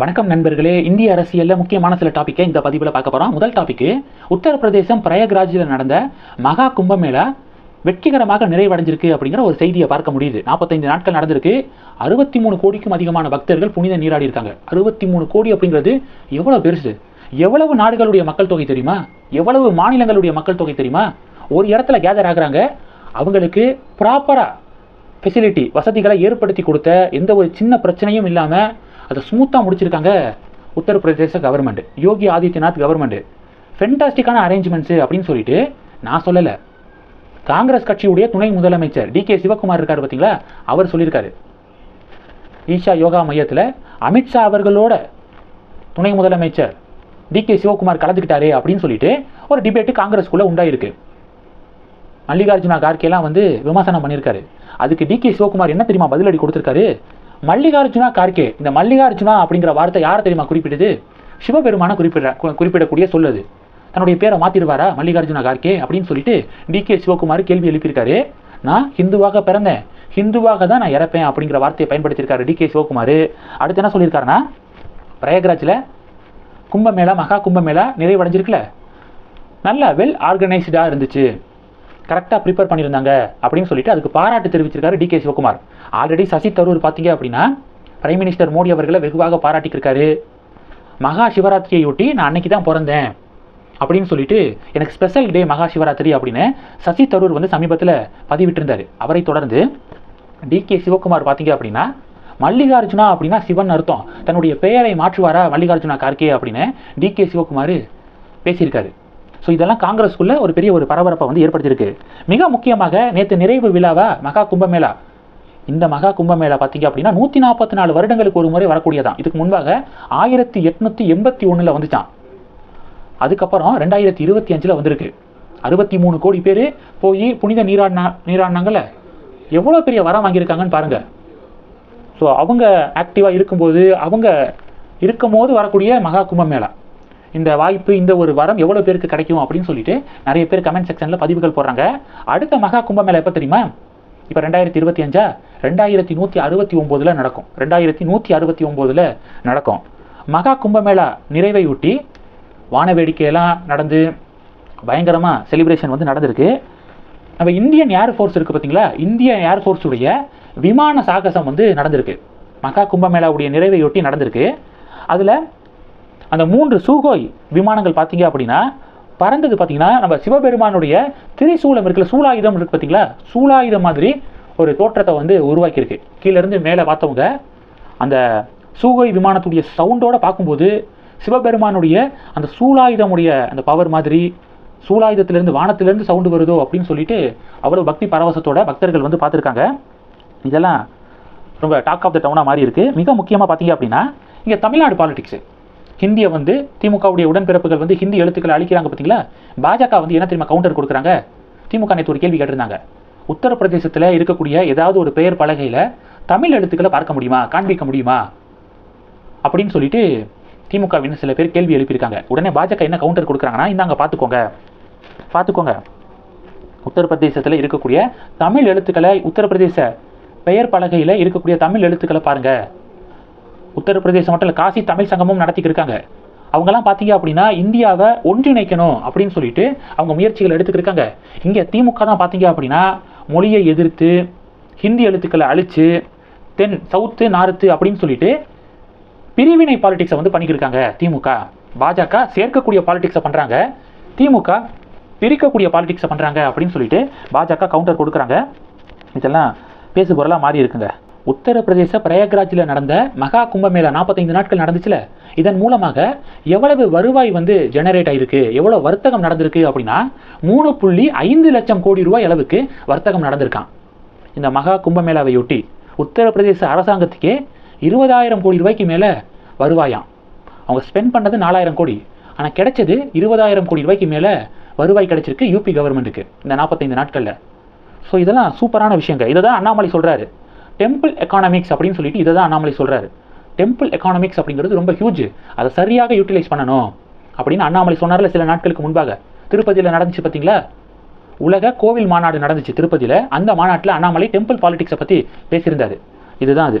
வணக்கம் நண்பர்களே. இந்திய அரசியலில் முக்கியமான சில டாப்பிக்கை இந்த பதிவில் பார்க்க போகிறோம் முதல் டாபிக்கு உத்தரப்பிரதேசம் பிரயாக்ராஜில் நடந்த மகா கும்பமேளா வெற்றிகரமாக நிறைவடைஞ்சிருக்கு அப்படிங்கிற ஒரு செய்தியை பார்க்க முடியுது. நாற்பத்தைந்து நாட்கள் நடந்திருக்கு. அறுபத்தி மூணு கோடிக்கும் அதிகமான பக்தர்கள் புனித நீராடி இருக்காங்க. அறுபத்தி மூணு கோடி அப்படிங்கிறது எவ்வளோ பெருசு? எவ்வளவு நாடுகளுடைய மக்கள் தொகை தெரியுமா? எவ்வளவு மாநிலங்களுடைய மக்கள் தொகை தெரியுமா? ஒரு இடத்துல கேதர் ஆகுறாங்க. அவங்களுக்கு ப்ராப்பராக ஃபெசிலிட்டி வசதிகளை ஏற்படுத்தி கொடுத்த எந்த ஒரு சின்ன பிரச்சனையும் இல்லாமல் அதை ஸ்மூத்தாக முடிச்சிருக்காங்க உத்தரப்பிரதேச கவர்மெண்ட் யோகி ஆதித்யநாத் கவர்மெண்ட் ஃபென்டாஸ்டிக்கான அரேஞ்ச்மெண்ட்ஸு அப்படின்னு சொல்லிட்டு நான் சொல்லலை. காங்கிரஸ் கட்சியுடைய துணை முதலமைச்சர் டி கே சிவகுமார் இருக்கார் பார்த்தீங்களா அவர் சொல்லியிருக்காரு. ஈஷா யோகா மையத்தில் அமித்ஷா அவர்களோட துணை முதலமைச்சர் டி கே சிவகுமார் கலந்துக்கிட்டாரே அப்படின்னு சொல்லிட்டு ஒரு டிபேட்டு காங்கிரஸ்குள்ளே உண்டாயிருக்கு. மல்லிகார்ஜுனா கார்கேலாம் வந்து விமர்சனம் பண்ணியிருக்காரு. அதுக்கு டி கே சிவகுமார் என்ன தெரியுமா பதிலடி கொடுத்துருக்காரு? மல்லிகார்ஜுனா கார்கே. இந்த மல்லிகார்ஜுனா அப்படிங்கிற வார்த்தை யாரை தெரியுமா குறிப்பிடுது? சிவபெருமான குறிப்பிட குறிப்பிடக்கூடிய சொல்லுது. தன்னுடைய பேரை மாத்திடுவாரா மல்லிகார்ஜுனா கார்கே அப்படின்னு சொல்லிட்டு டி கே சிவகுமார் கேள்வி எழுப்பியிருக்காரு. நான் ஹிந்துவாக பிறந்தேன். ஹிந்துவாக தான் நான் இறப்பேன் அப்படிங்கிற வார்த்தையை பயன்படுத்தியிருக்காரு டி கே சிவகுமார். அடுத்து என்ன சொல்லியிருக்காருன்னா பிரயக்ராஜில் கும்பமேளா மகா கும்பமேளா நிறைவடைஞ்சிருக்குல்ல நல்ல வெல் ஆர்கனைஸ்டாக இருந்துச்சு. கரெக்டாக ப்ரிப்பேர் பண்ணியிருந்தாங்க அப்படின்னு சொல்லிட்டு அதுக்கு பாராட்டு தெரிவிச்சிருக்காரு D K Shivakumar. Already Shashi Tharoor பார்த்தீங்க அப்படின்னா பிரைம் மினிஸ்டர் மோடி அவர்களை வெகுவாக பாராட்டிக்கிருக்காரு. மகா சிவராத்திரியையொட்டி நான் அன்னைக்கு தான் பிறந்தேன் அப்படின்னு சொல்லிட்டு எனக்கு ஸ்பெஷல் டே மகா சிவராத்திரி அப்படின்னு சசி தரூர் வந்து சமீபத்தில் பதிவிட்டிருந்தார். அவரை தொடர்ந்து டி கே சிவகுமார் பார்த்தீங்க அப்படின்னா மல்லிகார்ஜுனா அப்படின்னா சிவன் அர்த்தம். தன்னுடைய பெயரை மாற்றுவாரா மல்லிகார்ஜுனா கார்கே அப்படின்னு டி கே சிவகுமார் பேசியிருக்காரு. ஸோ இதெல்லாம் காங்கிரஸ்குள்ளே ஒரு பெரிய ஒரு பரபரப்பை வந்து ஏற்படுத்தியிருக்கு. மிக முக்கியமாக நேற்று நிறைவு விழாவா மகா கும்பமேளா? இந்த மகா கும்பமேளா பார்த்தீங்க அப்படின்னா நூற்றி நாற்பத்தி நாலு வருடங்களுக்கு ஒரு முறை வரக்கூடியதான். இதுக்கு முன்பாக ஆயிரத்தி எட்நூற்றி எண்பத்தி ஒன்றில் வந்துச்சான். அதுக்கப்புறம் ரெண்டாயிரத்தி இருபத்தி அஞ்சில் வந்திருக்கு. அறுபத்தி மூணு கோடி பேர் போய் புனித நீராடினா நீராடினாங்கள எவ்வளோ பெரிய வரம் வாங்கியிருக்காங்கன்னு பாருங்கள் ஸோ அவங்க ஆக்டிவாக இருக்கும்போது அவங்க இருக்கும்போது வரக்கூடிய மகா கும்பமேளா. இந்த வாய்ப்பு இந்த ஒரு வரம் எவ்வளோ பேருக்கு கிடைக்கும் அப்படின்னு சொல்லிட்டு நிறைய பேர் கமெண்ட் செக்ஷனில் பதிவுகள் போடுறாங்க. அடுத்த மகா கும்பமேளா எப்போ தெரியுமா? இப்போ ரெண்டாயிரத்தி இருபத்தி அஞ்சா? ரெண்டாயிரத்தி நூற்றி அறுபத்தி ஒம்போதில் நடக்கும். ரெண்டாயிரத்தி நூற்றி அறுபத்தி ஒம்போதில் நடக்கும். மகா கும்பமேளா நிறைவையொட்டி வான வேடிக்கையெல்லாம் நடந்து பயங்கரமாக செலிப்ரேஷன் வந்து நடந்திருக்கு. நம்ம இந்தியன் ஏர்ஃபோர்ஸ் இருக்குது பார்த்தீங்களா இந்தியன் ஏர்ஃபோர்ஸுடைய விமான சாகசம் வந்து நடந்திருக்கு. மகா கும்பமேளாவுடைய நிறைவையொட்டி நடந்திருக்கு. அதில் அந்த மூன்று சூகோய் விமானங்கள் பார்த்தீங்க அப்படின்னா பறந்தது பார்த்தீங்கன்னா நம்ம சிவபெருமானுடைய திரிசூலம் இருக்குல்ல சூலாயுதம் இருக்கு பார்த்தீங்களா சூலாயுதம் மாதிரி ஒரு தோற்றத்தை வந்து உருவாக்கியிருக்கு. கீழேருந்து மேலே பார்த்தவங்க அந்த சூகை விமானத்துடைய சவுண்டோட பார்க்கும்போது சிவபெருமானுடைய அந்த சூலாயுதமுடைய அந்த பவர் மாதிரி சூலாயுதத்திலிருந்து வானத்திலிருந்து சவுண்டு வருதோ அப்படின்னு சொல்லிட்டு அவ்வளோ பக்தி பரவசத்தோட பக்தர்கள் வந்து பார்த்துருக்காங்க. இதெல்லாம் ரொம்ப டாக் ஆஃப் த டவுனாக மாறி இருக்குது மிக முக்கியமாக பார்த்தீங்க அப்படின்னா இங்கே தமிழ்நாடு பாலிடிக்ஸு ஹிந்தியை வந்து திமுகவுடைய உடன்பிறப்புகள் வந்து ஹிந்தி எழுத்துக்களை அழிக்கிறாங்க பார்த்தீங்களா? பாஜக வந்து என்ன தெரியுமா கவுண்டர் கொடுக்குறாங்க? திமுக நேற்று ஒரு கேள்வி கேட்டிருந்தாங்க. உத்தரப்பிரதேசத்தில் இருக்கக்கூடிய ஏதாவது ஒரு பெயர் பலகையில் தமிழ் எழுத்துக்களை பார்க்க முடியுமா? காண்பிக்க முடியுமா? அப்படின்னு சொல்லிட்டு திமுகவின் சில பேர் கேள்வி எழுப்பியிருக்காங்க. உடனே பாஜக என்ன கவுண்டர் கொடுக்குறாங்கன்னா இந்தாங்க பார்த்துக்கோங்க. பார்த்துக்கோங்க. உத்தரப்பிரதேசத்தில் இருக்கக்கூடிய தமிழ் எழுத்துக்களை உத்தரப்பிரதேச பெயர் பலகையில் இருக்கக்கூடிய தமிழ் எழுத்துக்களை பாருங்கள் உத்தரப்பிரதேசம் மட்டும் இல்லை காசி தமிழ் சங்கமும் நடத்திக்கிட்டு இருக்காங்க அவங்கெல்லாம் பார்த்தீங்க அப்படின்னா இந்தியாவை ஒன்றிணைக்கணும் அப்படின்னு சொல்லிட்டு அவங்க முயற்சிகள் எடுத்துக்கிட்டு இருக்காங்க இங்கே திமுக தான் பார்த்தீங்க அப்படின்னா மொழியை எதிர்த்து ஹிந்தி எழுத்துக்களை அழித்து தென் சவுத்து நார்த்து அப்படின்னு சொல்லிட்டு பிரிவினை பாலிடிக்ஸை வந்து பண்ணிக்கிருக்காங்க திமுக. பாஜக சேர்க்கக்கூடிய பாலிடிக்ஸை பண்ணுறாங்க திமுக பிரிக்கக்கூடிய பாலிடிக்ஸை பண்ணுறாங்க அப்படின்னு சொல்லிட்டு பாஜக கவுண்டர் கொடுக்குறாங்க. இதெல்லாம் பேசு பொருளாக மாறி இருக்குங்க. உத்தரப்பிரதேச பிரயாக்ராஜில் நடந்த மகா கும்பமேளா நாற்பத்தைந்து நாட்கள் நடந்துச்சுல? இதன் மூலமாக எவ்வளவு வருவாய் வந்து ஜெனரேட் ஆயிருக்கு? எவ்வளோ வர்த்தகம் நடந்திருக்கு அப்படின்னா மூணு புள்ளி ஐந்து லட்சம் கோடி ரூபாய் அளவுக்கு வர்த்தகம் நடந்திருக்கான். இந்த மகா கும்பமேளாவையொட்டி உத்தரப்பிரதேச அரசாங்கத்துக்கே இருபதாயிரம் கோடி ரூபாய்க்கு மேலே வருவாயாம். அவங்க ஸ்பெண்ட் பண்ணது நாலாயிரம் கோடி. ஆனால் கிடைச்சது இருபதாயிரம் கோடி ரூபாய்க்கு மேலே வருவாய் கிடைச்சிருக்கு யூபி கவர்மெண்ட்டுக்கு இந்த நாற்பத்தைந்து நாட்களில். ஸோ இதெல்லாம் சூப்பரான விஷயங்க. இதை தான் அண்ணாமலை சொல்கிறாரு டெம்பிள் எக்கானமிக்ஸ் அப்படின்னு சொல்லிட்டு இதை தான் அண்ணாமலை சொல்கிறாரு டெம்பிள் எக்கானமிக்ஸ் அப்படிங்கிறது ரொம்ப ஹியூஜ் அதை சரியாக யூட்டிலைஸ் பண்ணணும் அப்படின்னு அண்ணாமலை சொன்னார்ல சில நாட்களுக்கு முன்பாக. திருப்பதியில் நடந்துச்சு பார்த்தீங்களா உலக கோவில் மாநாடு நடந்துச்சு திருப்பதியில். அந்த மாநாட்டில் அண்ணாமலை டெம்பிள் பாலிடிக்ஸை பற்றி பேசியிருந்தார். இதுதான் அது.